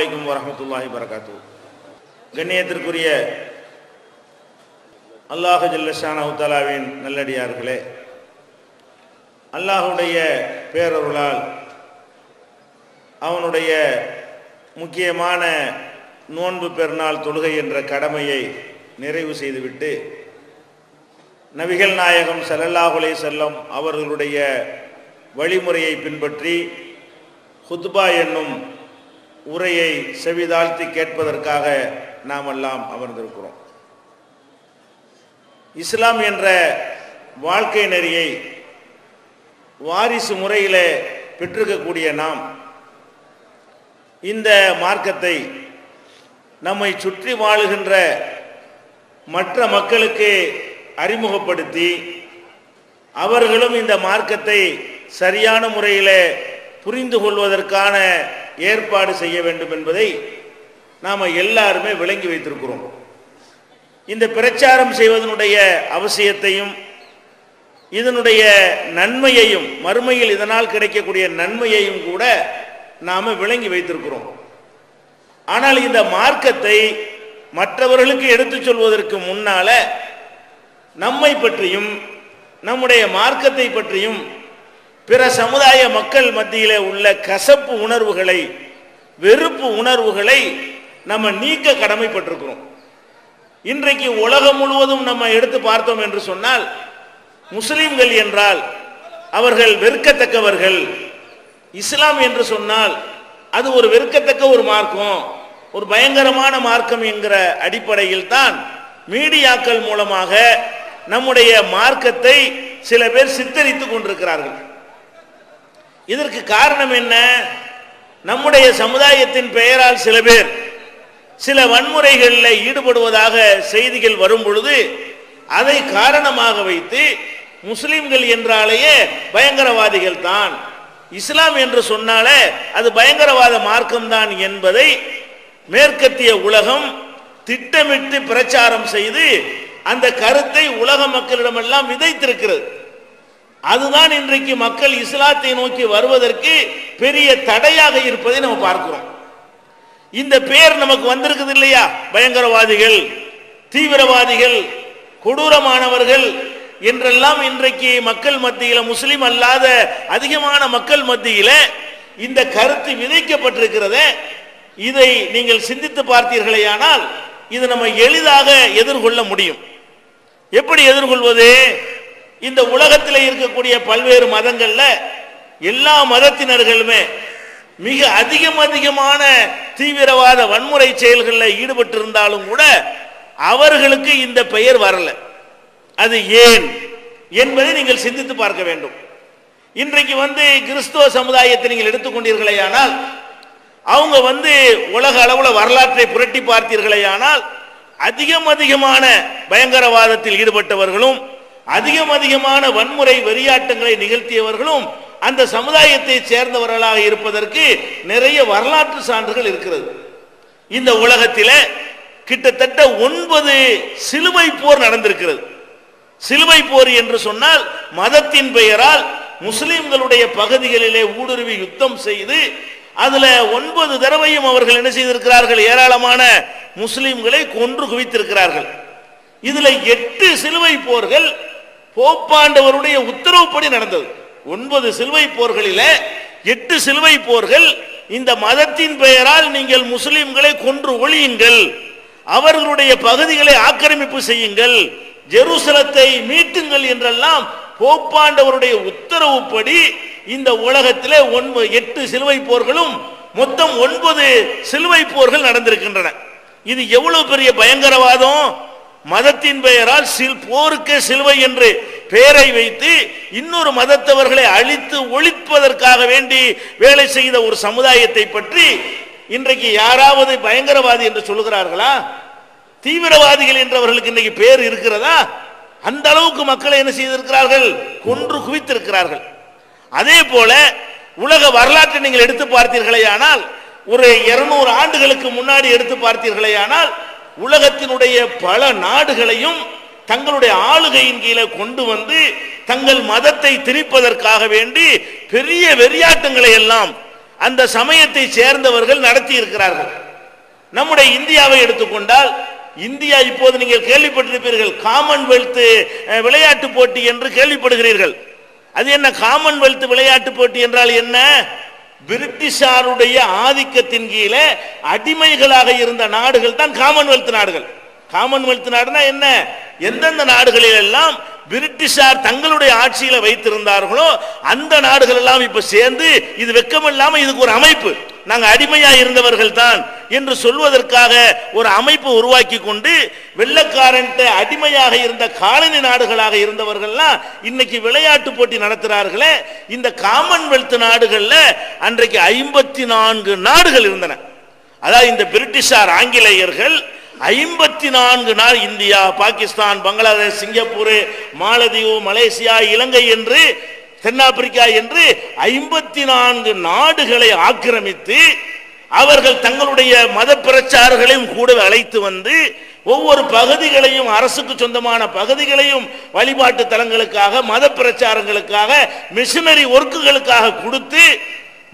அலைக்கும் வரமத்துல்லாஹி வரகாத்து கண்ணியத்திற்குரிய அல்லாஹ் ஜல்லஷான தஆலாவின் நல்லடியார்களே அல்லாஹுடைய பேரருளால் அவனுடைய முக்கியமான நோன்பு பெருநாள் தொழுகை என்ற கடமையை நிறைவு செய்துவிட்டு நபிகள் நாயகம் ஸல்லல்லாஹு செல்லம் அவர்களுடைய வழிமுறையை பின்பற்றி ஹுத்பா என்னும் உரையை செவிதாழ்த்தி கேட்பதற்காக நாம் எல்லாம் அமர்ந்திருக்கிறோம். இஸ்லாம் என்ற வாழ்க்கை நெறியை வாரிசு முறையில் பெற்றிருக்கக்கூடிய நாம் இந்த மார்க்கத்தை நம்மை சுற்றி வாழுகின்ற மற்ற மக்களுக்கு அறிமுகப்படுத்தி அவர்களும் இந்த மார்க்கத்தை சரியான முறையில் புரிந்து கொள்வதற்கான ஏற்பாடு செய்ய வேண்டும் என்பதை நாம் எல்லாருமே விளங்கி வைத்திருக்கிறோம். இந்த பிரச்சாரம் செய்வதனுடைய அவசியத்தையும் இதனுடைய நன்மையையும் மறுமையில் இதனால் கிடைக்கக்கூடிய நன்மையையும் கூட நாம் விளங்கி வைத்திருக்கிறோம். ஆனால் இந்த மார்க்கத்தை மற்றவர்களுக்கு எடுத்துச் சொல்வதற்கு முன்னால நம்மை பற்றியும் நம்முடைய மார்க்கத்தை பற்றியும் பிற சமுதாய மக்கள் மத்தியிலே உள்ள கசப்பு உணர்வுகளை வெறுப்பு உணர்வுகளை நம்ம நீக்க கடமைப்பட்டிருக்கிறோம். இன்றைக்கு உலகம் முழுவதும் நம்ம எடுத்து பார்த்தோம் என்று சொன்னால் முஸ்லிம்கள் என்றால் அவர்கள் வெறுக்கத்தக்கவர்கள். இஸ்லாம் என்று சொன்னால் அது ஒரு வெறுக்கத்தக்க ஒரு மார்க்கம் ஒரு பயங்கரமான மார்க்கம் என்கிற அடிப்படையில் தான் மீடியாக்கள் மூலமாக நம்முடைய மார்க்கத்தை சில பேர் சித்தரித்துக் கொண்டிருக்கிறார்கள். இதற்கு காரணம் என்ன? நம்முடைய சமுதாயத்தின் பெயரால் சில பேர் சில வன்முறைகளில் ஈடுபடுவதாக செய்திகள் வரும் பொழுது அதை காரணமாக வைத்து முஸ்லிம்கள் என்றாலேயே பயங்கரவாதிகள் தான். இஸ்லாம் என்று சொன்னாலே அது பயங்கரவாத மார்க்கம்தான் என்பதை மேற்கத்திய உலகம் திட்டமிட்டு பிரச்சாரம் செய்து அந்த கருத்தை உலக மக்களிடமெல்லாம் விதைத்திருக்கிறது. அதுதான் இன்றைக்கு மக்கள் இஸ்லாத்தை நோக்கி வருவதற்கு பெரிய தடையாக இருப்பதை நம்ம பார்க்கிறோம். இந்த பேர் நமக்கு வந்திருக்குது இல்லையா? பயங்கரவாதிகள் தீவிரவாதிகள் கொடூரமானவர்கள் என்றெல்லாம் இன்றைக்கு மக்கள் மத்தியில் முஸ்லீம் அல்லாத அதிகமான மக்கள் மத்தியில் இந்த கருத்து விதைக்கப்பட்டிருக்கிறத. இதை நீங்கள் சிந்தித்து பார்த்தீர்களேயானால் இது நம்ம எளிதாக எதிர்கொள்ள முடியும். எப்படி எதிர்கொள்வது? இந்த உலகத்தில் இருக்கக்கூடிய பல்வேறு மதங்கள்ல எல்லா மதத்தினர்களுமே மிக அதிகம் அதிகமான தீவிரவாத வன்முறை செயல்களில் ஈடுபட்டு இருந்தாலும் கூட அவர்களுக்கு இந்த பெயர் வரல. அது ஏன் என்பதை நீங்கள் சிந்தித்து பார்க்க வேண்டும். இன்றைக்கு வந்து கிறிஸ்துவ சமுதாயத்தை நீங்கள் எடுத்துக்கொண்டீர்களேயானால் அவங்க வந்து உலக அளவில் வரலாற்றை புரட்டி பார்த்தீர்களேயானால் அதிகம் அதிகமான பயங்கரவாதத்தில் ஈடுபட்டவர்களும் அதிகம் அதிகமான வன்முறை வெறியாட்டங்களை நிகழ்த்தியவர்களும் அந்த சமுதாயத்தை சேர்ந்தவர்களாக இருப்பதற்கு நிறைய வரலாற்று சான்றுகள் இருக்கிறது. இந்த உலகத்தில் கிட்டத்தட்ட ஒன்பது சிலுவை போர் நடந்திருக்கிறது. சிலுவை போர் என்று சொன்னால் மதத்தின் பெயரால் முஸ்லிம்களுடைய பகுதிகளிலே ஊடுருவி யுத்தம் செய்து அதுல ஒன்பது தடவையும் அவர்கள் என்ன செய்திருக்கிறார்கள்? ஏராளமான முஸ்லிம்களை கொன்று குவித்திருக்கிறார்கள். இதுல எட்டு சிலுவை போர்கள் போப்பாண்டவருடைய உத்தரவுப்படி நடந்தது. ஒன்பது சிலுவை போர்களில எட்டு சிலுவை போர்கள் இந்த மதத்தின் பெயரால் நீங்கள் முஸ்லிம்களை கொன்று ஒழியுங்கள். அவர்களுடைய பகுதிகளை ஆக்கிரமிப்பு செய்யுங்கள். ஜெருசலத்தை மீட்டுங்கள் என்றெல்லாம் போப்பாண்டவருடைய உத்தரவுப்படி இந்த உலகத்திலே ஒன்பது எட்டு சிலுவை போர்களும் மொத்தம் ஒன்பது சிலுவை போர்கள் நடந்திருக்கின்றன. இது எவ்வளவு பெரிய பயங்கரவாதம்? மதத்தின் பெயரால் சில் போருக்கு சிலுவை என்று பெயரை வைத்து இன்னொரு மதத்தவர்களை அழித்து ஒழிப்பதற்காக வேண்டி வேலை செய்த ஒரு சமுதாயத்தை பற்றி இன்றைக்கு யாராவது பயங்கரவாதி என்று சொல்லுகிறார்களா? தீவிரவாதிகள் என்றவர்களுக்கு இன்றைக்கு பேர் இருக்கிறதா? அந்த அளவுக்கு மக்களை என்ன செய்திருக்கிறார்கள்? கொன்று குவித்திருக்கிறார்கள். அதே போல உலக வரலாற்றை நீங்கள் எடுத்து பார்த்தீர்களே ஆனால் ஒரு இருநூறு ஆண்டுகளுக்கு முன்னாடி எடுத்து பார்த்தீர்களே ஆனால் உலகத்தினுடைய பல நாடுகளையும் தங்களுடைய ஆளுகையின் கீழே கொண்டு வந்து தங்கள் மதத்தை திரிப்பதற்காக வேண்டி பெரிய வெறியாட்டங்களை எல்லாம் அந்த சமயத்தை சேர்ந்தவர்கள் நடத்தி இருக்கிறார்கள் நம்முடைய இந்தியாவை எடுத்துக்கொண்டால் இந்தியா இப்போது நீங்கள் கேள்விப்பட்டிருப்பீர்கள் காமன்வெல்த் விளையாட்டு போட்டி என்று கேள்விப்படுகிறீர்கள். அது என்ன காமன்வெல்த் விளையாட்டு போட்டி என்றால் என்ன? பிரிட்டிஷாருடைய ஆதிக்கத்தின் கீழே அடிமைகளாக இருந்த நாடுகள் தான் காமன்வெல்த் நாடுகள். காமன்வெல்த் நாடுனா என்ன? எந்தெந்த நாடுகளில் எல்லாம் பிரிட்டிஷார் தங்களுடைய ஆட்சியில வைத்திருந்தார்களோ அந்த நாடுகள் எல்லாம் இப்ப சேர்ந்து இது வெக்கமில்லாம இதுக்கு ஒரு அமைப்பு. நாங்கள் அடிமையா இருந்தவர்கள் தான் என்று சொல்வதற்காக ஒரு அமைப்பு உருவாக்கி கொண்டு வெள்ளக்காரன்ட்ட அடிமையாக இருந்த காலனி நாடுகளாக இருந்தவர்கள்லாம் இன்னைக்கு விளையாட்டு போட்டி நடத்துகிறார்களே இந்த காமன்வெல்த் நாடுகளில் அன்றைக்கு ஐம்பத்தி நான்கு நாடுகள் இருந்தன. அதாவது இந்த பிரிட்டிஷார் ஆங்கிலேயர்கள் ஐம்பத்தி நான்கு நாள் இந்தியா பாகிஸ்தான் பங்களாதேஷ் சிங்கப்பூர் மாலதீவு மலேசியா இலங்கை என்று தென்னாப்பிரிக்கா என்று ஐம்பத்தி நான்கு நாடுகளை ஆக்கிரமித்து அவர்கள் தங்களுடைய மத பிரச்சாரங்களையும் கூட அழைத்து வந்து ஒவ்வொரு பகுதிகளையும் அரசுக்கு சொந்தமான பகுதிகளையும் வழிபாட்டு தலங்களுக்காக மத பிரச்சாரங்களுக்காக மிஷினரி ஒர்க்குகளுக்காக கொடுத்து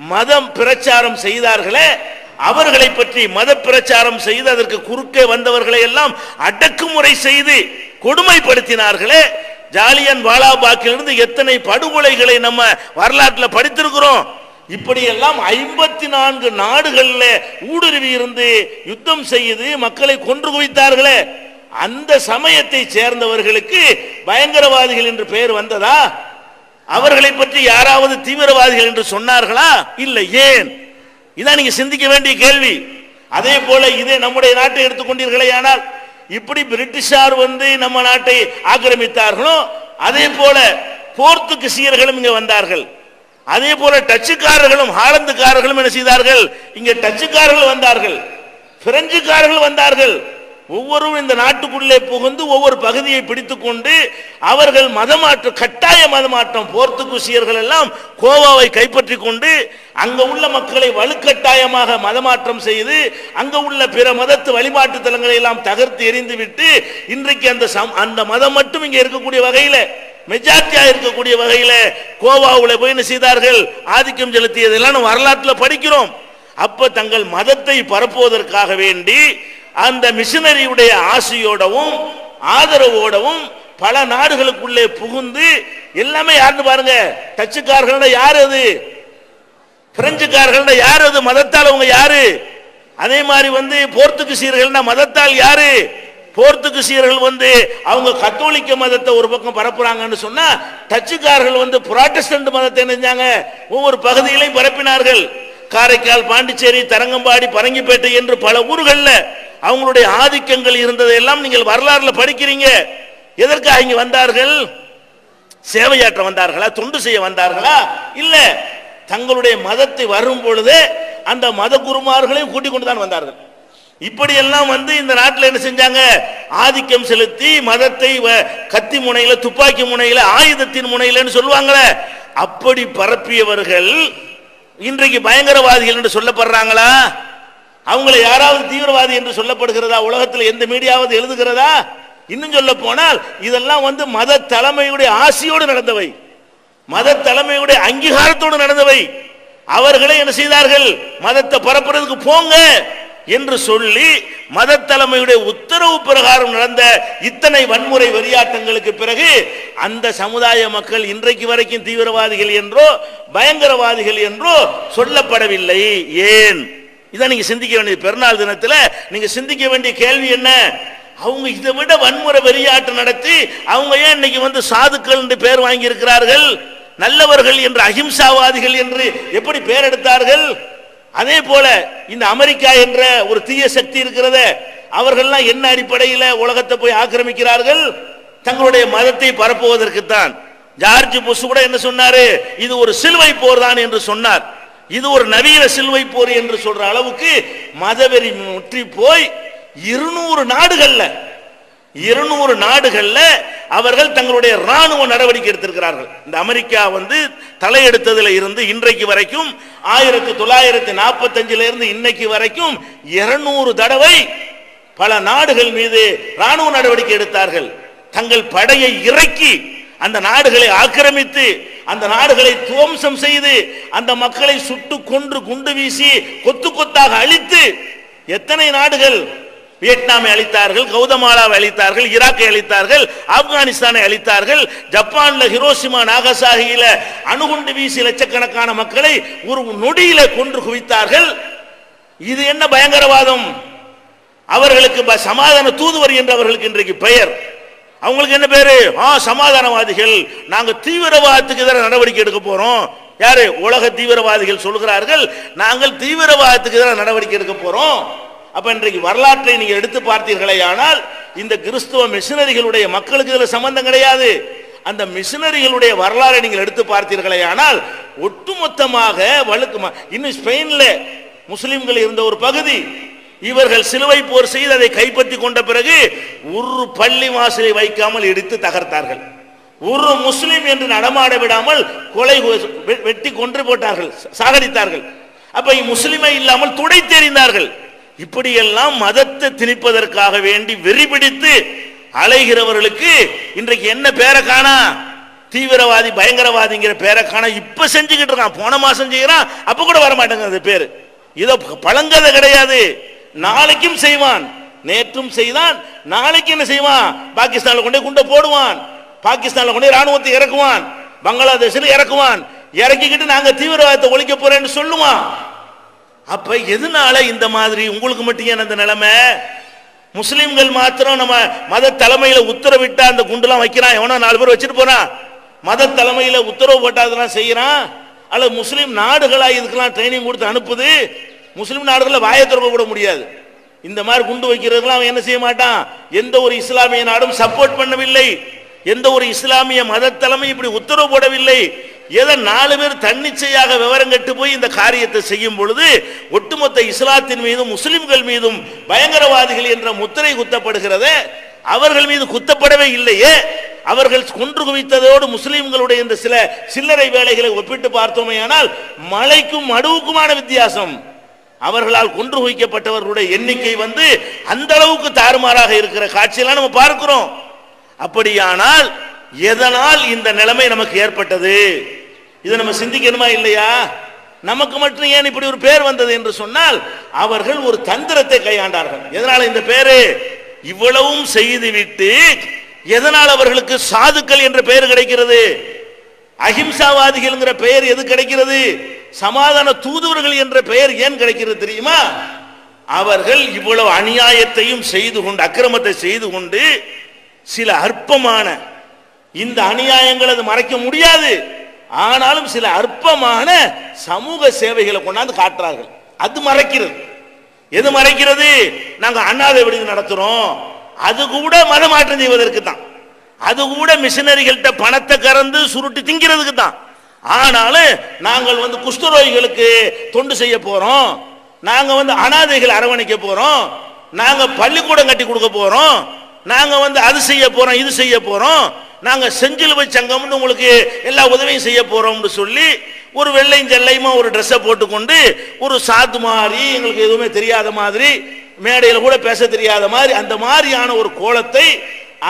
மதம் பிரச்சாரம் செய்தார்களே அவர்களை பற்றி மத பிரச்சாரம் செய்து அதற்கு குறுக்கே வந்தவர்களை எல்லாம் அடக்குமுறை செய்து கொடுமைப்படுத்தினார்களே ஜாலியன் வாலாபாக்கிலிருந்து எத்தனை படுகொலைகளை நம்ம வரலாற்றில் படித்திருக்கிறோம்? இப்படியெல்லாம் ஐம்பத்தி நான்கு நாடுகளில் ஊடுருவி இருந்து யுத்தம் செய்து மக்களை கொன்று குவித்தார்களே. அந்த சமயத்தை சேர்ந்தவர்களுக்கு பயங்கரவாதிகள் என்று பெயர் வந்ததா? அவர்களை பற்றி யாராவது தீவிரவாதிகள் என்று சொன்னார்களா? இல்லை ஏன்? இதான் நீங்க சிந்திக்க வேண்டிய கேள்வி. அதே போல இதே நம்முடைய நாட்டை எடுத்துக்கொண்டீர்களே ஆனால் இப்படி பிரிட்டிஷார் வந்து நம்ம நாட்டை ஆக்கிரமித்தார்களோ அதே போல போர்த்துகீசியர்களும் இங்க வந்தார்கள். அதே போல டச்சுக்காரர்களும் ஹாலந்துக்காரர்களும் என்ன செய்தார்கள்? இங்க டச்சுக்காரர்கள் வந்தார்கள். பிரெஞ்சுக்காரர்கள் வந்தார்கள். ஒவ்வொருவரும் இந்த நாட்டுக்குள்ளே புகுந்து ஒவ்வொரு பகுதியை பிடித்துக்கொண்டு அவர்கள் மதமாற்றம் கட்டாய மதமாற்றம் போர்த்துகூசியர்கள் எல்லாம் கோவாவை கைப்பற்றி கொண்டு அங்க உள்ள மக்களை வலுக்கட்டாயமாக மதமாற்றம் செய்து அங்க உள்ள பிற மதத்து வழிபாட்டு தலங்களை எல்லாம் தகர்த்து எறிந்து விட்டு இன்றைக்கு அந்த சம்- அந்த மதம் மட்டும் இங்க இருக்கக்கூடிய வகையில மெஜாரிட்டியா இருக்கக்கூடிய வகையில கோவாவுல போய் என்ன செய்தார்கள்? ஆதிக்கம் செலுத்தியதெல்லாம் நம்ம வரலாற்றுல படிக்கிறோம். அப்ப தங்கள் மதத்தை பரப்புவதற்காக வேண்டி அந்த மிஷினரியுடைய ஆசையோடவும் ஆதரவோடவும் பல நாடுகளுக்குள்ளே புகுந்து எல்லாமே யாருன்னு பாருங்க டச்சுக்காரர்கள் யார் அது? பிரெஞ்சுக்காரர்கள் யார் அது? மதத்தால் அவங்க யாரு? அதே மாதிரி வந்து போர்த்துகீசியர்கள்னா மதத்தால் யாரு? போர்த்துகீசியர்கள் வந்து அவங்க கத்தோலிக்க மதத்தை ஒரு பக்கம் பரப்புறாங்கன்னு சொன்னா டச்சுக்காரர்கள் வந்து புராட்டஸ்டன்ட் மதத்தை நினைஞ்சாங்க ஒவ்வொரு பகுதியிலையும் பரப்பினார்கள். காரைக்கால் பாண்டிச்சேரி தரங்கம்பாடி பரங்கிப்பேட்டை என்று பல ஊர்களில் அவங்களுடைய ஆதிக்கங்கள் இருந்ததையெல்லாம் நீங்கள் வரலாறுல படிக்கிறீங்க. எதற்காக இங்க வந்தார்கள்? சேவையாற்ற வந்தார்களா? தொண்டு செய்ய வந்தார்களா? இல்ல தங்களுடைய மதத்தை வரும் பொழுது அந்த மத குருமார்களையும் கூட்டிக் கொண்டு தான் வந்தார்கள். இப்படியெல்லாம் வந்து இந்த நாட்டில் என்ன செஞ்சாங்க? ஆதிக்கம் செலுத்தி மதத்தை வ- கத்தி முனையில துப்பாக்கி முனையில ஆயுதத்தின் முனையிலன்னு சொல்லுவாங்களே அப்படி பரப்பியவர்கள் இன்றைக்கு பயங்கரவாதிகள் என்று சொல்லப்படுறாங்களா? அவங்களை யாராவது தீவிரவாதி என்று சொல்லப்படுகிறதா? உலகத்தில் எந்த மீடியாவது எழுதுகிறதா? இன்னும் சொல்ல போனால் இதெல்லாம் வந்து மத தலைமையுடைய ஆசையோடு நடந்தவை. மத தலைமையுடைய அங்கீகாரத்தோடு நடந்தவை. அவர்களே என்ன செய்தார்கள்? மதத்தை பரப்புறதுக்கு போங்க. என்று சொல்லி மத தலைமையுடைய உத்தரவு பிரகாரம் நடந்த இத்தனை வன்முறை வெறியாட்டங்களுக்கு பிறகு அந்த சமுதாய மக்கள் இன்றைக்கு வரைக்கும் தீவிரவாதிகள் என்றோ பயங்கரவாதிகள் என்றோ சொல்லப்படவில்லை. ஏன்? இதை நீங்க சிந்திக்க வேண்டிய பெருநாள் தினத்தில் நீங்க சிந்திக்க வேண்டிய கேள்வி என்ன? அவங்க இதை விட வன்முறை வெறியாட்டம் நடத்தி அவங்க ஏன் இன்னைக்கு வந்து சாதுக்கள் என்று பேர் வாங்கி இருக்கிறார்கள் நல்லவர்கள் என்று அகிம்சாவாதிகள் என்று எப்படி பேர் எடுத்தார்கள்? அதே போல இந்த அமெரிக்கா என்ற ஒரு தீய சக்தி இருக்கிறத அவர்கள்லாம் என்ன அடிப்படையில் உலகத்தை போய் ஆக்கிரமிக்கிறார்கள்? தங்களுடைய மதத்தை பரப்புவதற்குத்தான். ஜார்ஜ் புஷ் கூட என்ன சொன்னாரு? இது ஒரு சிலுவை போர் தான் என்று சொன்னார். இது ஒரு நவீன சிலுவை போர் என்று சொல்ற அளவுக்கு மதவெறி முற்றி போய் இருநூறு நாடுகள்ல இருநூறு நாடுகளில் அவர்கள் தங்களுடைய ராணுவ நடவடிக்கை எடுத்திருக்கிறார்கள். இந்த அமெரிக்கா வந்து தலையெடுத்ததுல இருந்து இன்றைக்கு வரைக்கும் ஆயிரத்தி தொள்ளாயிரத்தி நாற்பத்தஞ்சுல இருந்து இன்னைக்கு வரைக்கும் இருநூறு தடவை பல நாடுகள் மீது ராணுவ நடவடிக்கை எடுத்தார்கள். தங்கள் படையை இறக்கி அந்த நாடுகளை ஆக்கிரமித்து அந்த நாடுகளை துவம்சம் செய்து அந்த மக்களை சுட்டு கொன்று குண்டு வீசி கொத்து கொத்தாக அழித்து எத்தனை நாடுகள் வியட்நாமை அழித்தார்கள் கௌதமாலாவை அழித்தார்கள் ஈராக்கை அழித்தார்கள் ஆப்கானிஸ்தானை அழித்தார்கள் ஜப்பான்ல ஹிரோஷிமா நாகசாகியில அணுகுண்டு வீசி லட்சக்கணக்கான மக்களை ஒரு நொடியில கொன்று குவித்தார்கள். இது என்ன பயங்கரவாதம்? அவர்களுக்கு சமாதான தூதுவர் என்று அவர்களுக்கு இன்றைக்கு பெயர். அவங்களுக்கு என்ன பேரு? ஆ சமாதானவாதிகள். நாங்க தீவிரவாதத்துக்கு எதிராக நடவடிக்கை எடுக்க போறோம். யாரு? உலக தீவிரவாதிகள் சொல்கிறார்கள் நாங்கள் தீவிரவாதத்துக்கு எதிராக நடவடிக்கை எடுக்க போறோம். அப்ப இன்றைக்கு வரலாற்றை நீங்க எடுத்து பார்த்தீர்களே ஆனால் இந்த கிறிஸ்துவ மிஷினரிகளுடைய மக்களுக்கு இதுல சம்பந்தம் கிடையாது. அந்த மிஷினரிகளுடைய வரலாறை நீங்கள் எடுத்து பார்த்தீர்களே ஆனால் ஒட்டுமொத்தமாக வழுக்குமா இன்னும் ஸ்பெயின்ல முஸ்லிம்கள் இருந்த ஒரு பகுதி. இவர்கள் சிலுவை போர் செய்து அதை கைப்பற்றி கொண்ட பிறகு ஒரு பள்ளி வாசலை வைக்காமல் இடித்து தகர்த்தார்கள். ஒரு முஸ்லிம் என்று நடமாட விடாமல் கொலை வெ- வெட்டி கொன்று போட்டார்கள் சாகடித்தார்கள். அப்ப முஸ்லிமை இல்லாமல் துடை தெரிந்தார்கள் இப்படியெல்லாம் மதத்தை திணிப்பதற்காக வேண்டி வெறி பிடித்து அலைகிறவர்களுக்கு இன்றைக்கு என்ன பேரை காணா? தீவிரவாதி பயங்கரவாதிங்கிற பேரை காணா? இப்ப செஞ்சுக்கிட்டு இருக்கான். போன மாசம் செய்யறான். அப்ப கூட வர மாட்டேங்குது பேரு. இதோ பழங்கதை கிடையாது. நாளைக்கும் செய்வான். நேற்றும் செய்தான். நாளைக்கு என்ன செய்வான்? பாகிஸ்தான்ல கொண்டே குண்டை போடுவான். பாகிஸ்தான்ல கொண்டே ராணுவத்தை இறக்குவான். பங்களாதேஷில் இறக்குவான். இறக்கிக்கிட்டு நாங்க தீவிரவாதத்தை ஒழிக்க போறேன்னு சொல்லுவான் அப்ப எதனால இந்த மாதிரி? உங்களுக்கு மட்டும் ஏன் அந்த நிலைமை? முஸ்லிம்கள் மாத்திரம் நம்ம மத தலைமையில உத்தரவிட்டா அந்த குண்டுலாம் வைக்கிறான். எவனோ நாலு பேர் வச்சுட்டு போறான் மத தலைமையில உத்தரவு போட்டா அதெல்லாம் செய்யறான்? அல்ல முஸ்லீம் நாடுகளா இதுக்கெல்லாம் ட்ரைனிங் கொடுத்து அனுப்புது? முஸ்லீம் நாடுகளில் வாயை திறக்க கூட முடியாது. இந்த மாதிரி குண்டு வைக்கிறதுக்கெல்லாம் அவன் என்ன செய்ய மாட்டான்? எந்த ஒரு இஸ்லாமிய நாடும் சப்போர்ட் பண்ணவில்லை. எந்த ஒரு இஸ்லாமிய மத தலைமை இப்படி உத்தரவு போடவில்லை. ஏதோ நாலு பேர் தன்னிச்சையாக விவரம் கட்டு போய் இந்த காரியத்தை செய்யும் பொழுது ஒட்டுமொத்த இஸ்லாத்தின் மீதும் முஸ்லிம்கள் மீதும் பயங்கரவாதிகள் என்ற முத்திரை குத்தப்படுகிறதே அவர்கள் மீது குத்தப்படவே இல்லையே. அவர்கள் குன்று குவித்ததோடு முஸ்லிம்களுடைய இந்த சில சில்லறை வேலைகளை ஒப்பிட்டு பார்த்தோமே ஆனால் மலைக்கும் மடுவுக்குமான வித்தியாசம். அவர்களால் கொன்று குவிக்கப்பட்டவர்களுடைய எண்ணிக்கை வந்து அந்த அளவுக்கு தாறுமாறாக இருக்கிற காட்சியெல்லாம் நம்ம பார்க்கிறோம். அப்படியானால் எதனால் இந்த நிலைமை நமக்கு ஏற்பட்டது? இதை நம்ம சிந்திக்கணுமா இல்லையா? நமக்கு மட்டும் ஏன் இப்படி ஒரு பேர் வந்தது என்று சொன்னால் அவர்கள் ஒரு தந்திரத்தை கையாண்டார்கள். எதனால இந்த பேரு? இவ்வளவும் செய்துவிட்டு எதனால் அவர்களுக்கு சாதுக்கள் என்ற பெயர் கிடைக்கிறது? அஹிம்சாவாதிகள்ங்கிற பெயர் எது கிடைக்கிறது? சமாதான தூதுவர்கள் என்ற பெயர் ஏன் கிடைக்கிறது தெரியுமா? அவர்கள் இவ்வளவு அநியாயத்தையும் செய்து கொண்டு அக்கிரமத்தை செய்து கொண்டு சில அற்பமான இந்த அநியாயங்கள் அது மறைக்க முடியாது. ஆனாலும் சில அற்பமான சமூக சேவைகளை கொண்டாந்து காட்டுறார்கள். அது மறைக்கிறது. எது மறைக்கிறது? நாங்க அண்ணாதை விடுதி நடத்துறோம். அது கூட மதமாற்றம் செய்வதற்கு தான். அது கூட மிஷினரிகள்கிட்ட பணத்தை கறந்து சுருட்டி திங்கிறதுக்கு தான். ஆனாலும் நாங்கள் வந்து குஷ்டரோகிகளுக்கு தொண்டு செய்ய போறோம். நாங்க வந்து அனாதைகளை அரவணைக்க போறோம். நாங்க பள்ளிக்கூடம் கட்டி கொடுக்க போறோம். நாங்கள் வந்து அது செய்ய போகிறோம் இது செய்ய போகிறோம் நாங்கள் செஞ்சிலுவை சங்கம்னு உங்களுக்கு எல்லா உதவியும் செய்ய போகிறோம்னு சொல்லி ஒரு வெள்ளையும் செல்லையுமா ஒரு ட்ரெஸ்ஸை போட்டுக்கொண்டு ஒரு சாத்து மாதிரி எங்களுக்கு எதுவுமே தெரியாத மாதிரி மேடையில் கூட பேச தெரியாத மாதிரி அந்த மாதிரியான ஒரு கோலத்தை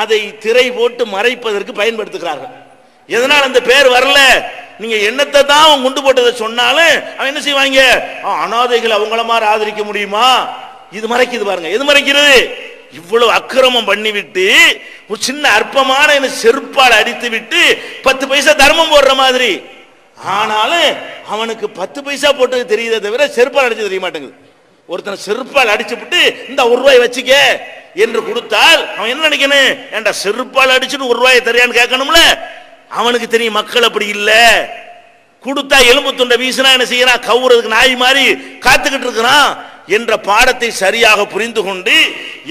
அதை திரை போட்டு மறைப்பதற்கு பயன்படுத்துகிறார்கள். எதனால் அந்த பேர் வரல? நீங்க என்னத்தை தான் அவன் குண்டு போட்டதை சொன்னாலும் அவன் என்ன செய்வாங்க? அனாதைகள் அவங்கள மாதிரி ஆதரிக்க முடியுமா? இது மறைக்குது பாருங்க. எது மறைக்கிறது? இவ்வளவு அக்கிரமம் பண்ணிவிட்டு ஒரு சின்ன அற்பமான என்ன செருப்பால் அடித்து விட்டு பத்து பைசா தர்மம் போடுற மாதிரி. ஆனாலும் அவனுக்கு பத்து பைசா போட்டது தெரியுதே தவிர செருப்பால் அடிச்சு தெரிய மாட்டேங்குது. ஒருத்தனை செருப்பால் அடிச்சு விட்டு இந்த ஒரு ரூபாய் வச்சுக்க என்று கொடுத்தால் அவன் என்ன நினைக்கணும்? ஏன்டா செருப்பால் அடிச்சுட்டு ஒரு ரூபாய் தெரியான்னு கேட்கணும்ல? அவனுக்கு தெரியும் மக்கள் அப்படி இல்லை. கொடுத்தா எலும்பு துண்டை வீசினா என்ன செய்யறான்? கவுறதுக்கு நாய் மாதிரி காத்துக்கிட்டு இருக்கிறான். என்ற பாடத்தை சரியாக புரிந்து கொண்டு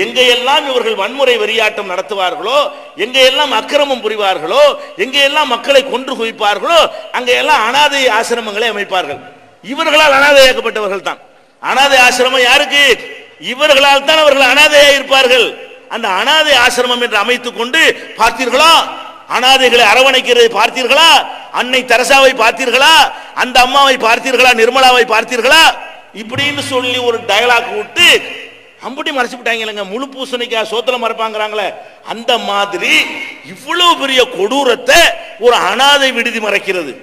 எங்கெல்லாம் இவர்கள் வன்முறை வெறியாட்டம் நடத்துவார்களோ எங்கெல்லாம் அக்கிரமம் புரிவார்களோ எங்கெல்லாம் மக்களை கொன்று குவிப்பார்களோ அங்கெல்லாம் அனாதை ஆசிரமங்களை அமைப்பார்கள். இவர்களால் அனாதையாக்கப்பட்டவர்கள் தான். அனாதை ஆசிரமம் யாருக்கு? இவர்களால் தான் அவர்கள் அனாதையா இருப்பார்கள். அந்த அனாதை ஆசிரமம் என்று அமைத்துக் கொண்டு பார்த்தீர்களா? அனாதைகளை அரவணைக்கிறதை பார்த்தீர்களா? அன்னை தரசாவை பார்த்தீர்களா? அந்த அம்மாவை பார்த்தீர்களா? நிர்மலாவை பார்த்தீர்களா? இப்படின்னு சொல்லி ஒரு டயலாக் விட்டு அம்புட்டி மறைச்சுட்டாங்க முழு பூசணிக்காய் சோத்துல மறைப்பாங்கிறாங்களே. அந்த மாதிரி இவ்வளவு பெரிய கொடூரத்தை ஒரு அனாதை விடுதி மறைக்கிறது.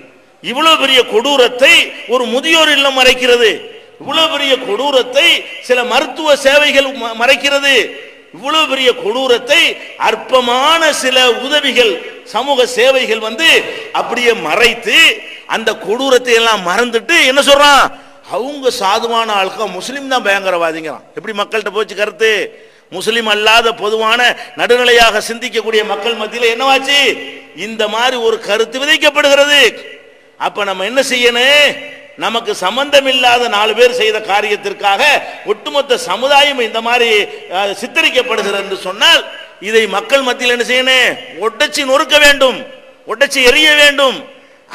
இவ்வளவு பெரிய கொடூரத்தை ஒரு முதியோர் இல்லம் மறைக்கிறது. இவ்வளவு பெரிய கொடூரத்தை சில மருத்துவ சேவைகள் ம- மறைக்கிறது. இவ்வளவு பெரிய கொடூரத்தை அற்பமான சில உதவிகள் சமூக சேவைகள் வந்து அப்படியே மறைத்து அந்த கொடூரத்தை எல்லாம் மறந்துட்டு என்ன சொல்றான்? அவங்க சாதுவான ஆளுக்க முஸ்லீம் தான் பயங்கரவாதிங்கிறான். எப்படி மக்கள்கிட்ட போச்சு கருத்து? முஸ்லீம் அல்லாத பொதுவான நடுநிலையாக சிந்திக்கக்கூடிய மக்கள் மத்தியில் என்னவாச்சு? இந்த மாதிரி ஒரு கருத்து விதைக்கப்படுகிறது. அப்ப நம்ம என்ன செய்யணும்? நமக்கு சம்பந்தம் இல்லாத நாலு பேர் செய்த காரியத்திற்காக ஒட்டுமொத்த சமுதாயம் இந்த மாதிரி சித்தரிக்கப்படுகிறது என்று சொன்னால் இதை மக்கள் மத்தியில் என்ன செய்யணும்? ஒட்டச்சி நொறுக்க வேண்டும். ஒட்டச்சி எரிய வேண்டும்.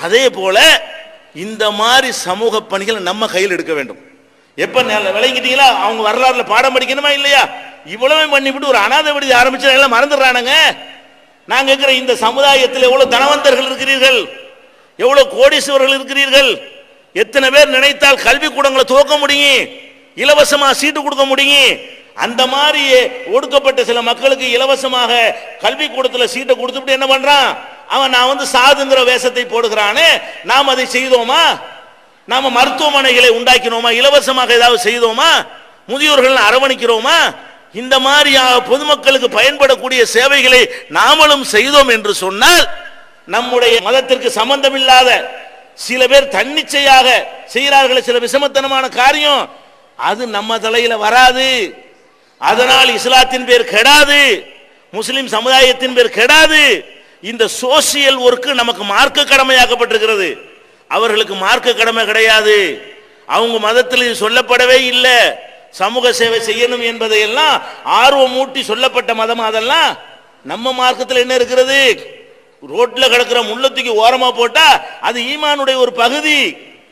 அதே போல இந்த மாதிரி சமூக பணிகளை நம்ம கையில் எடுக்க வேண்டும். எப்ப விளங்கிட்டீங்களா? அவங்க வரலாறுல பாடம் படிக்கணுமா இல்லையா? இவ்வளவு பண்ணிவிட்டு ஒரு அனாதை விடுதி ஆரம்பிச்சு எல்லாம் மறந்துடுறானுங்க. நாங்க இருக்கிற இந்த சமுதாயத்தில் எவ்வளவு தனவந்தர்கள் இருக்கிறீர்கள்? எவ்வளவு கோடீஸ்வரர்கள் இருக்கிறீர்கள்? எத்தனை பேர் நினைத்தால் கல்வி கூடங்களை துவக்க முடியும்? இலவசமா சீட்டு கொடுக்க முடியும்? அந்த மாதிரி ஒடுக்கப்பட்ட சில மக்களுக்கு இலவசமாக கல்வி சீட்டை கொடுத்துட்டு என்ன பண்றான்? அவன் நான் வந்து சாதுங்கிற வேஷத்தை போடுகிறானே நாம் அதை செய்தோமா? நாம மருத்துவமனைகளை உண்டாக்கினோமா? இலவசமாக ஏதாவது செய்தோமா? முதியோர்கள் அரவணைக்கிறோமா? இந்த மாதிரியாக பொதுமக்களுக்கு பயன்படக்கூடிய சேவைகளை நாமளும் செய்தோம் என்று சொன்னால் நம்முடைய மதத்திற்கு சம்பந்தமில்லாத சில பேர் தன்னிச்சையாக செய்கிறார்கள் சில விஷமத்தனமான காரியம் அது நம்ம தலையில வராது. அதனால் இஸ்லாத்தின் பேர் கெடாது. முஸ்லிம் சமுதாயத்தின் பேர் கெடாது. இந்த சோசியல் ஒர்க்கு நமக்கு மார்க்க கடமையாக்கப்பட்டிருக்கிறது. அவர்களுக்கு மார்க்க கடமை கிடையாது. அவங்க மதத்தில் இது சொல்லப்படவே இல்லை. சமூக சேவை செய்யணும் என்பதையெல்லாம் ஆர்வம் மூட்டி சொல்லப்பட்ட மதம் அதெல்லாம். நம்ம மார்க்கத்தில் என்ன இருக்கிறது? ரோட்ல கிடக்கிற முள்ளத்துக்கு ஓரமா போட்டா அது ஈமானுடைய ஒரு பகுதி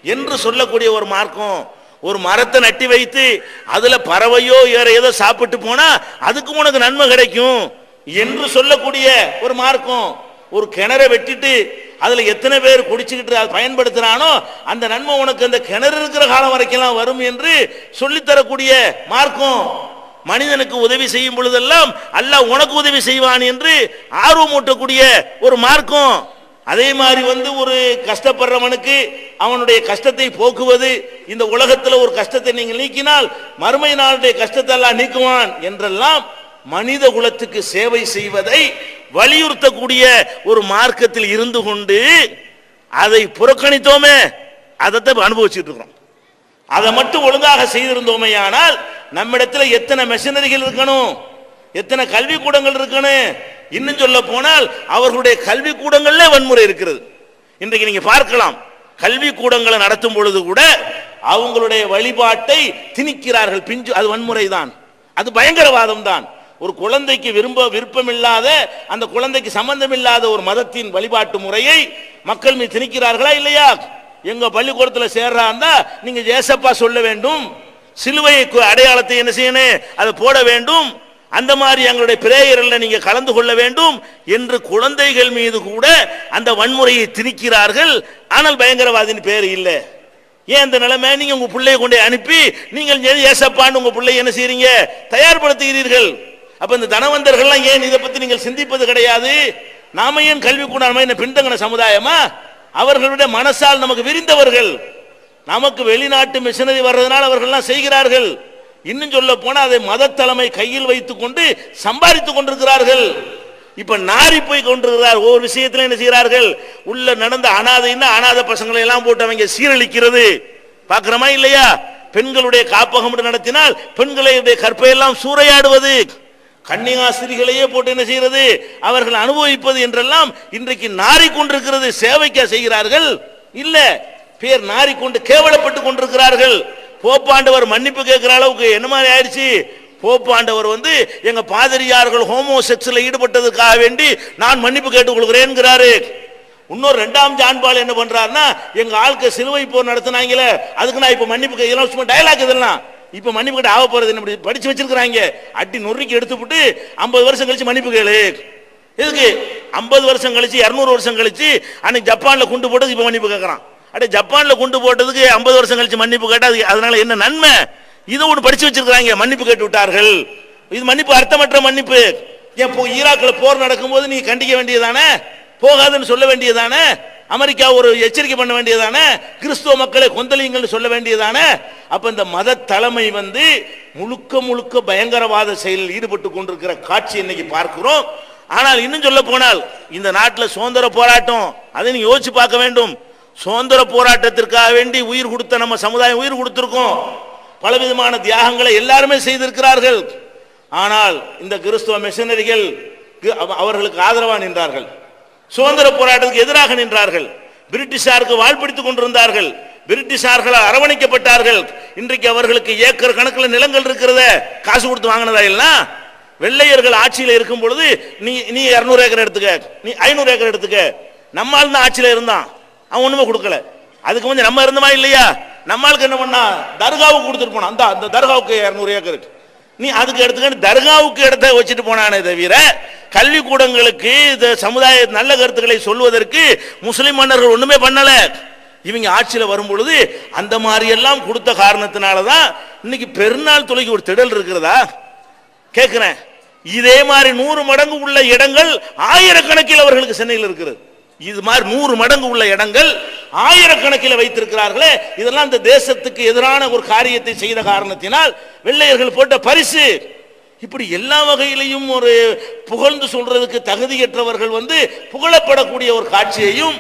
என்று சொல்லக்கூடிய ஒரு மார்க்கம் ஒரு மரத்தை நட்டி வைத்து அதுல பறவையோ வேற ஏதோ சாப்பிட்டு போனா அதுக்கு உனக்கு நன்மை கிடைக்கும் என்று சொல்லக்கூடிய ஒரு மார்க்கம் ஒரு கிணறை வெட்டிட்டு அதுல எத்தனை பேர் குடிச்சுக்கிட்டு அதை பயன்படுத்துறானோ அந்த நன்மை உனக்கு அந்த கிணறு இருக்கிற காலம் வரைக்கும் வரும் என்று சொல்லித்தரக்கூடிய மார்க்கம். மனிதனுக்கு உதவி செய்யும் பொழுதெல்லாம் அல்லாஹ் உனக்கு உதவி செய்வான் என்று ஆர்வமூட்டக்கூடிய ஒரு மார்க்கம். அதே மாதிரி வந்து ஒரு கஷ்டப்படுறவனுக்கு அவனுடைய கஷ்டத்தை போக்குவது இந்த உலகத்தில் ஒரு கஷ்டத்தை நீங்கள் நீக்கினால் மறுமை நாளுடைய கஷ்டத்தை எல்லாம் நீக்குவான் என்றெல்லாம் மனித குலத்துக்கு சேவை செய்வதை வலியுறுத்தக்கூடிய ஒரு மார்க்கத்தில் இருந்து கொண்டு அதை புறக்கணித்தோமே அதை அனுபவிச்சுட்டு இருக்கிறோம். அதை மட்டும் ஒழுங்காக செய்திருந்தோமே ஆனால் நம்மிடத்தில் எத்தனை மெஷினரிகள் இருக்கணும் எத்தனை கல்வி கூடங்கள் இருக்கணும் இன்னும் சொல்ல போனால் அவர்களுடைய கல்வி கூடங்கள்ல வன்முறை இருக்கிறது. இன்றைக்கு நீங்க பார்க்கலாம் கல்வி கூடங்களை நடத்தும் பொழுது கூட அவங்களுடைய வழிபாட்டை திணிக்கிறார்கள். பிஞ்சு அது வன்முறை தான் அது பயங்கரவாதம் தான் ஒரு குழந்தைக்கு விரும்ப விருப்பமில்லாத அந்த குழந்தைக்கு சம்பந்தமில்லாத ஒரு மதத்தின் வழிபாட்டு முறையை மக்கள் மீது திணிக்கிறார்களா இல்லையா? எங்க பள்ளிக்கூடத்தில் சேர்றாருந்தா நீங்க ஜேசப்பா சொல்ல வேண்டும். சிலுவை கு- அடையாளத்தை என்ன செய்யணும்? அதை போட வேண்டும். அந்த மாதிரி எங்களுடைய பிரேயரில் நீங்க கலந்து கொள்ள வேண்டும் என்று குழந்தைகள் மீது கூட அந்த வன்முறையை திணிக்கிறார்கள். ஆனால் பயங்கரவாதின் பேர் இல்லை. ஏன் இந்த நிலைமை? நீங்க உங்க பிள்ளையை கொண்டு அனுப்பி நீங்கள் ஏசப்பான்னு உங்க பிள்ளையை என்ன செய்றீங்க? தயார்படுத்துகிறீர்கள். அப்ப இந்த தனவந்தர்கள்லாம் ஏன் இதை பத்தி நீங்கள் சிந்திப்பது கிடையாது? நாம ஏன் கல்வி கூடாமல் என்ன பின்தங்கின சமுதாயமா? அவர்களுடைய மனசால் நமக்கு விரிந்தவர்கள். நமக்கு வெளிநாட்டு மிஷினரி வர்றதுனால அவர்கள்லாம் செய்கிறார்கள். இன்னும் சொல்ல போனா அதை மத தலைமை கையில் வைத்துக் கொண்டு சம்பாதித்துக் கொண்டிருக்கிறார்கள். இப்ப நாரி போய் கொண்டிருக்கிறார். ஒவ்வொரு விஷயத்திலும் என்ன செய்கிறார்கள்? உள்ள நடந்த அனாதைன்னா அனாதை பசங்களை எல்லாம் போட்டு அவங்க சீரழிக்கிறது. பார்க்கிறோமா இல்லையா? பெண்களுடைய காப்பகம் நடத்தினால் பெண்களுடைய கற்பையெல்லாம் சூறையாடுவது. கன்னியாஸ்திரிகளையே போட்டு என்ன செய்கிறது? அவர்கள் அனுபவிப்பது என்றெல்லாம் இன்றைக்கு நாரிக்கொண்டிருக்கிறது சேவைக்கா செய்கிறார்கள்? இல்ல. பேர் நாரிக்கொண்டு கேவலப்பட்டு கொண்டிருக்கிறார்கள். போப்பாண்டவர் மன்னிப்பு கேட்கிற அளவுக்கு என்ன மாதிரி ஆயிடுச்சு? போப்பாண்டவர் வந்து எங்க பாதிரியார்கள் ஹோமோ செக்ஸ்ல ஈடுபட்டதுக்காக வேண்டி நான் மன்னிப்பு கேட்டுக்கொள்கிறேன்கிறாரு. இன்னொரு ரெண்டாம் ஜான்பால் என்ன பண்றாருன்னா எங்க ஆளுக்கு சிலுவை போர் நடத்தினாங்களே அதுக்கு நான் இப்ப மன்னிப்பு கேட்கலாம் சும்மா டைலாக் இதெல்லாம். இப்ப மன்னிப்பு கேட்டு ஆக போறது என்ன படிச்சு வச்சிருக்கிறாங்க. அடி நொறுக்கி எடுத்து விட்டு ஐம்பது வருஷம் கழிச்சு மன்னிப்பு கேளு. எதுக்கு? ஐம்பது வருஷம் கழிச்சு இருநூறு வருஷம் கழிச்சு அன்னைக்கு ஜப்பான்ல குண்டு போட்டது இப்ப மன்னிப்பு கேட்கறான் அடே ஜப்பான்ல குண்டு போட்டதுக்கு ஐம்பது வருஷம் கழிச்சு மன்னிப்பு கேட்டா அதனால என்ன நன்மை? இதை ஒன்று படிச்சு வச்சிருக்கிறாங்க. மன்னிப்பு கேட்டு விட்டார்கள். இது மன்னிப்பு அர்த்தமற்ற மன்னிப்பு. ஏன் ஈராக்கில் போர் நடக்கும்போது நீ கண்டிக்க வேண்டியதானே போகாதுன்னு சொல்ல வேண்டியதானே? அமெரிக்கா ஒரு எச்சரிக்கை பண்ண வேண்டியதானே? கிறிஸ்துவ மக்களை கொந்தளிங்கள்னு சொல்ல வேண்டியதானே? அப்ப இந்த மத தலைமை வந்து முழுக்க முழுக்க பயங்கரவாத செயலில் ஈடுபட்டு கொண்டிருக்கிற காட்சி இன்னைக்கு பார்க்கிறோம். ஆனால் இன்னும் சொல்ல போனால் இந்த நாட்டில் சுதந்திர போராட்டம் அதை நீங்க யோசிச்சு பார்க்க வேண்டும். சுதந்திர போராட்டத்திற்காக வேண்டி உயிர் கொடுத்த நம்ம சமுதாயம் உயிர் கொடுத்திருக்கோம். பலவிதமான தியாகங்களை எல்லாருமே செய்திருக்கிறார்கள். ஆனால் இந்த கிறிஸ்துவ மிஷனரிகள் அவ- அவர்களுக்கு ஆதரவாக நின்றார்கள். சுதந்திர போராட்டத்துக்கு எதிராக நின்றார்கள். பிரிட்டிஷாருக்கு வாழ்பிடித்துக் கொண்டிருந்தார்கள். பிரிட்டிஷார்களால் அரவணைக்கப்பட்டார்கள். இன்றைக்கு அவர்களுக்கு ஏக்கர் கணக்கில் நிலங்கள் இருக்கிறத காசு கொடுத்து வாங்கினதா எல்லாம் வெள்ளையர்கள் ஆட்சியில் இருக்கும் பொழுது நீ நீ இரநூறு ஏக்கர் எடுத்துக்க. நீ ஐநூறு ஏக்கர் எடுத்துக்க. நம்மால் தான் ஆட்சியில் இருந்தான். அவன் ஒன்றுமே கொடுக்கல. அதுக்கு வந்து நம்ம இருந்தமா இல்லையா? நம்மளுக்கு என்ன பண்ணா? தர்காவுக்கு கொடுத்துட்டு போனான். அந்த அந்த தர்காவுக்கு இரநூறு ஏக்கருக்கு நீ அதுக்கு எடுத்துக்கிட்டு தர்காவுக்கு இடத்த வச்சுட்டு போனானே தவிர கல்விக்கூடங்களுக்கு இந்த சமுதாய நல்ல கருத்துக்களை சொல்வதற்கு முஸ்லிம் மன்னர்கள் ஒன்றுமே பண்ணலை. இவங்க ஆட்சியில் வரும் பொழுது அந்த மாதிரி எல்லாம் கொடுத்த காரணத்தினால தான் இன்னைக்கு பெருநாள் தொலைக்கு ஒரு திடல் இருக்கிறதா? கேட்குறேன் இதே மாதிரி நூறு மடங்கு உள்ள இடங்கள் ஆயிரக்கணக்கில் அவர்களுக்கு சென்னையில் இருக்கிறது. இது மாதிரி நூறு மடங்கு உள்ள இடங்கள் ஆயிரக்கணக்கில் வைத்திருக்கிறார்களே. இதெல்லாம் இந்த தேசத்துக்கு எதிரான ஒரு காரியத்தை செய்த காரணத்தினால் வெள்ளையர்கள் போட்ட பரிசு. இப்படி எல்லா வகையிலையும் ஒரு புகழ்ந்து சொல்றதுக்கு தகுதியற்றவர்கள் வந்து புகழப்படக்கூடிய ஒரு காட்சியையும்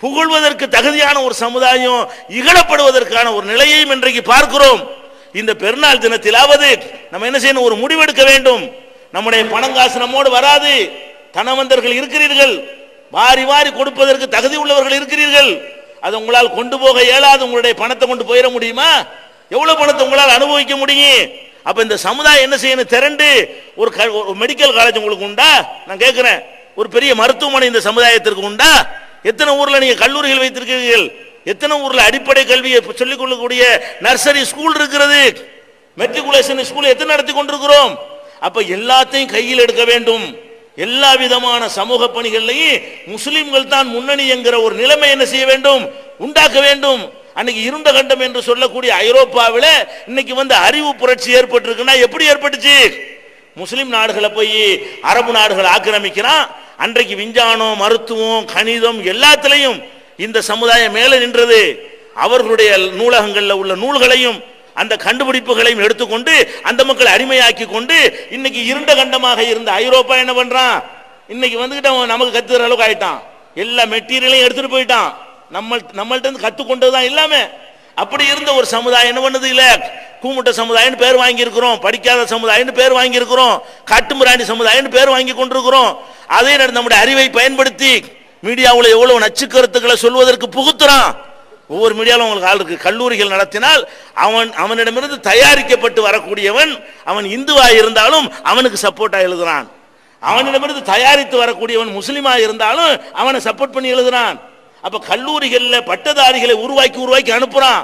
புகழ்வதற்கு தகுதியான ஒரு சமுதாயம் இகழப்படுவதற்கான ஒரு நிலையையும் இன்றைக்கு பார்க்கிறோம். இந்த பெருநாள் தினத்திலாவது நம்ம என்ன செய்யணும்? ஒரு முடிவெடுக்க வேண்டும். நம்முடைய பணங்காசு நம்மோடு வராது. தனவந்தர்கள் இருக்கிறீர்கள். வாரி வாரி கொடுப்பதற்கு தகுதி உள்ளவர்கள் இருக்கிறீர்கள். அது உங்களால் கொண்டு போக இயலாது. உங்களுடைய பணத்தை கொண்டு போயிட முடியுமா? எவ்வளவு பணத்தை உங்களால் அனுபவிக்க முடியும்? அப்ப இந்த சமுதாயம் என்ன செய்யணும் திரண்டு ஒரு க- ஒரு மெடிக்கல் காலேஜ் உங்களுக்கு உண்டா? நான் கேட்கிறேன். ஒரு பெரிய மருத்துவமனை இந்த சமுதாயத்திற்கு உண்டா? எத்தனை ஊர்ல நீங்க கல்லூரிகள் வைத்திருக்கிறீர்கள்? எத்தனை ஊர்ல அடிப்படை கல்வியை சொல்லிக் கொள்ளக்கூடிய நர்சரி ஸ்கூல் இருக்கிறது? மெட்ரிகுலேஷன் ஸ்கூல் எத்தனை நடத்தி கொண்டிருக்கிறோம்? அப்ப எல்லாத்தையும் கையில் எடுக்க வேண்டும். எல்லா விதமான சமூக பணிகள்லையும் முஸ்லிம்கள் தான் முன்னணி என்கிற ஒரு நிலைமை என்ன செய்ய வேண்டும்? உண்டாக்க வேண்டும். அன்னைக்கு இருண்ட கண்டம் என்று சொல்லக்கூடிய ஐரோப்பாவில் இன்னைக்கு வந்து அறிவு புரட்சி ஏற்பட்டிருக்குன்னா எப்படி ஏற்பட்டுச்சு? முஸ்லிம் நாடுகளை போய் அரபு நாடுகள் ஆக்கிரமிக்கிறான் அன்றைக்கு விஞ்ஞானம் மருத்துவம் கணிதம் எல்லாத்திலையும் இந்த சமுதாயம் மேலே நின்றது. அவர்களுடைய நூலகங்களில் உள்ள நூல்களையும் அந்த கண்டுபிடிப்புகளையும் எடுத்துக்கொண்டு அந்த மக்களை அடிமையாக்கி கொண்டு இன்னைக்கு இருண்ட கண்டமாக இருந்த ஐரோப்பா என்ன பண்றான்? இன்னைக்கு வந்துகிட்டு அவன் நமக்கு கத்துக்கிற அளவுக்கு ஆயிட்டான். எல்லா மெட்டீரியலையும் எடுத்துட்டு போயிட்டான். நம்ம நம்மள்ட்ட இருந்து கத்துக்கொண்டது தான் அப்படி இருந்த ஒரு சமுதாயம் என்ன பண்ணுது இல்ல? கூமுட்ட சமுதாயம்னு பேர் வாங்கி இருக்கிறோம் படிக்காத சமுதாயம்னு பேர் வாங்கி இருக்கிறோம் சமுதாயம்னு பேர் வாங்கி கொண்டிருக்கிறோம். அதே நம்முடைய அறிவை பயன்படுத்தி மீடியாவில் எவ்வளவு நச்சு கருத்துக்களை சொல்வதற்கு புகுத்துறான். ஒவ்வொரு மீடியாவில் உங்களுக்கு ஆள் இருக்கு. கல்லூரிகள் நடத்தினால் அவன் அவனிடமிருந்து தயாரிக்கப்பட்டு வரக்கூடியவன் அவன் இந்துவாக இருந்தாலும் அவனுக்கு சப்போர்ட்டாக எழுதுறான். அவனிடமிருந்து தயாரித்து வரக்கூடியவன் முஸ்லீமாக இருந்தாலும் அவனை சப்போர்ட் பண்ணி எழுதுறான். அப்போ கல்லூரிகளில் பட்டதாரிகளை உருவாக்கி உருவாக்கி அனுப்புகிறான்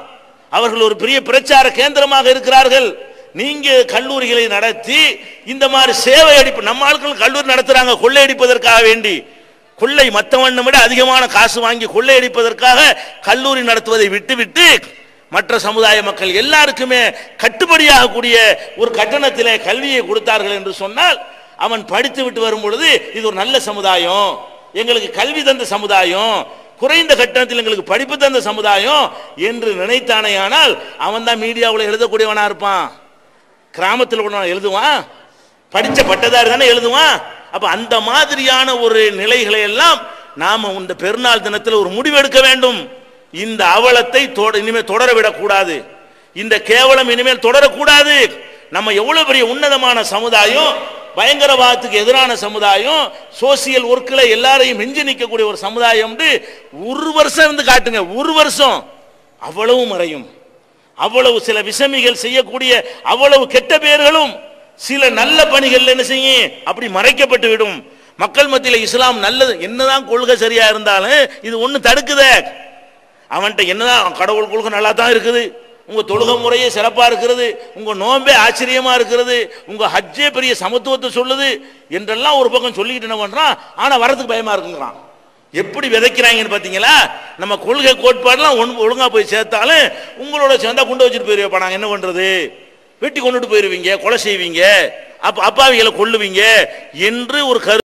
அவர்கள் ஒரு பெரிய பிரச்சார கேந்திரமாக இருக்கிறார்கள். நீங்க கல்லூரிகளை நடத்தி இந்த மாதிரி சேவை அடிப்பு நம்ம ஆட்கள் கல்லூரி நடத்துறாங்க கொள்ளையடிப்பதற்காக வேண்டி. கொள்ளை மற்றவண்ணை விட அதிகமான காசு வாங்கி கொள்ளையடிப்பதற்காக கல்லூரி நடத்துவதை விட்டுவிட்டு மற்ற சமுதாய மக்கள் எல்லாருக்குமே கட்டுப்படியாகக்கூடிய ஒரு கட்டணத்திலே கல்வியை கொடுத்தார்கள் என்று சொன்னால் அவன் படித்து விட்டு வரும் பொழுது இது ஒரு நல்ல சமுதாயம். எங்களுக்கு கல்வி தந்த சமுதாயம். குறைந்த கட்டணத்தில் எங்களுக்கு படிப்பு தந்த சமுதாயம் என்று நினைத்தானேயானால் அவன் தான் மீடியாவில் எழுதக்கூடியவனா இருப்பான். கிராமத்தில் உள்ளவன் எழுதுவான். படிச்ச பட்டதாரி தானே எழுதுவான்? அப்ப அந்த மாதிரியான ஒரு நிலைகளை எல்லாம் நாம இந்த பெருநாள் தினத்தில் ஒரு முடிவு எடுக்க வேண்டும். இந்த அவலத்தை தொட- இனிமேல் தொடர விடக்கூடாது. இந்த கேவலம் இனிமேல் தொடரக்கூடாது. நம்ம எவ்வளவு பெரிய உன்னதமான சமுதாயம் பயங்கரவாதத்துக்கு எதிரான சமுதாயம் சோசியல் ஒர்க்கில் எல்லாரையும் மிஞ்சி நிற்கக்கூடிய ஒரு சமுதாயம் ஒரு வருஷம் இருந்து காட்டுங்க. ஒரு வருஷம். அவ்வளவு மறையும். அவ்வளவு சில விஷமிகள் செய்யக்கூடிய அவ்வளவு கெட்ட பேர்களும் சில நல்ல பணிகள் என்ன செய்யும்? அப்படி மறைக்கப்பட்டு விடும். மக்கள் மத்தியில் இஸ்லாம் நல்லது. என்னதான் கொள்கை சரியா இருந்தாலும் இது ஒண்ணு தடுக்குதே. அவன்கிட்ட என்னதான் கடவுள் கொள்கை நல்லா தான் இருக்குது. உங்க தொழுகை முறையே சிறப்பா இருக்கிறது. உங்க நோன்பே ஆச்சரியமா இருக்கிறது. உங்க ஹஜ்ஜே பெரிய சமத்துவத்தை சொல்லுது என்றெல்லாம் ஒரு பக்கம் சொல்லிக்கிட்டு என்ன பண்றான்? ஆனா வரதுக்கு பயமா இருக்குங்கிறான். எப்படி விதைக்கிறாங்கன்னு பாத்தீங்களா? நம்ம கொள்கை கோட்பாடுலாம் ஒன்- ஒழுங்கா போய் சேர்த்தாலும் உங்களோட சேர்ந்தா குண்டு வச்சுட்டு போயிருப்பா நாங்க என்ன பண்றது? வெட்டி கொண்டுட்டு போயிருவீங்க கொலை செய்வீங்க அப்ப அப்பாவிகளை கொல்லுவீங்க என்று ஒரு கரு